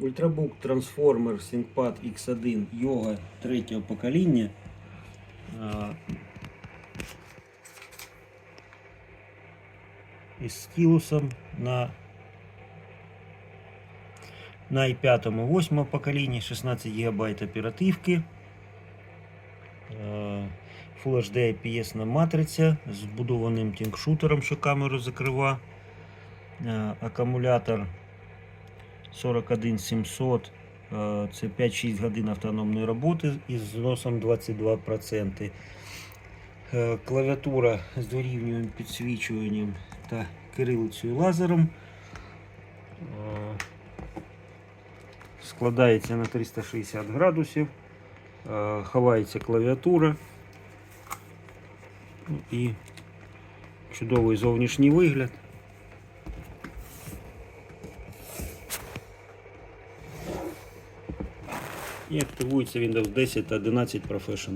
Ultrabook Transformer ThinkPad X1 Yoga третього покоління. Із стилусом на на i5 8 поколінні 16 ГБ оперативки. Full HD IPS на матриця з вбудованим тінкшутером, що камеру закрива. Акумулятор 41700. е, Це 5-6 годин автономної роботи із зносом 22%. Е, Клавіатура з дорівнюваним підсвічуванням та кирилицею лазером. Е, Складається на 360 градусів. Ховається клавіатура. Ну, І чудовий зовнішній вигляд. І активується Windows 10 та 11 Professional.